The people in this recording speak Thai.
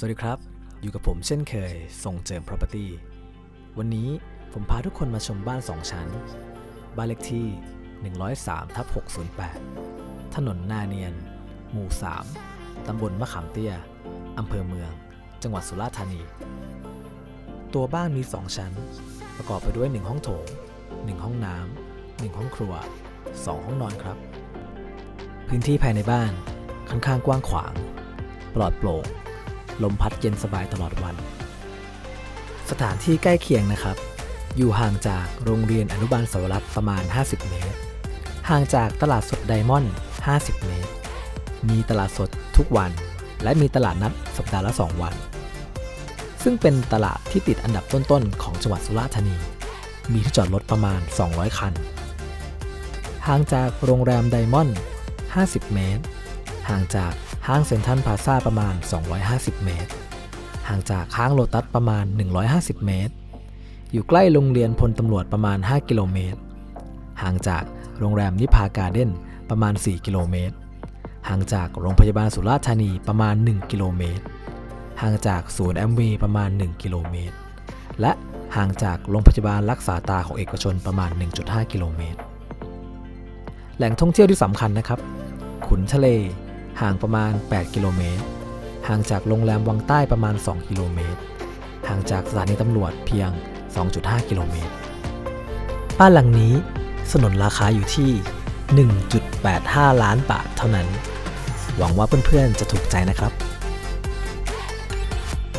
สวัสดีครับ อยู่กับผมเช่นเคยส่งเจิม Property วันนี้ผมพาทุกคนมาชมบ้าน 2 ชั้น บ้านเลขที่ 103ทับ608 ถนนนาเนียน หมู่ 3 ตำบลมะขามเตี้ย อำเภอเมือง จังหวัดสุราษฎร์ธานี ตัวบ้านมี 2 ชั้น ประกอบไปด้วย 1 ห้องโถง 1 ห้องน้ำ 1 ห้องครัว 2 ห้องนอนครับ พื้นที่ภายในบ้านค่อนข้างกว้างขวาง ปลอดโปร่ง ลมพัดเย็นสบายตลอดวัน สถานที่ใกล้เคียงนะครับ อยู่ห่างจากโรงเรียนอนุบาลสวรัตประมาณ 50 เมตร ห่างจากตลาดสดไดมอนด์ 50 เมตร มีตลาดสดทุกวัน และมีตลาดนัดสัปดาห์ละ 2 วัน ซึ่งเป็นตลาดที่ติดอันดับต้นๆ ของจังหวัดสุราษฎร์ธานี มีที่จอดรถประมาณ 200 คัน ห่างจากโรงแรมไดมอนด์ 50 เมตร ห่างจากห้างเซ็นทรัลพาซาประมาณ 250 เมตร ห่างจากห้างโลตัสประมาณ 150 เมตร อยู่ใกล้โรงเรียนพลตำรวจประมาณ 5 กิโลเมตร ห่างจากโรงแรมนิพาการ์เด้นประมาณ 4 กิโลเมตร ห่างจากโรงพยาบาลสุราษฎร์ธานีประมาณ 1 กิโลเมตร ห่างจากศูนย์แอมวีประมาณ 1 กิโลเมตร และห่างจากโรงพยาบาลรักษาตาของเอกชนประมาณ 1.5 กิโลเมตร แหล่งท่องเที่ยวที่สำคัญนะครับ ขุนทะเล ห่างประมาณ 8 กิโลเมตร ห่างจากโรงแรมวังใต้ประมาณ 2 กิโลเมตร ห่างจากสถานีตำรวจเพียง 2.5 กิโลเมตร บ้านหลังนี้สนนราคาอยู่ที่ 1.85 ล้านบาทเท่านั้น หวังว่าเพื่อนๆจะถูกใจนะครับ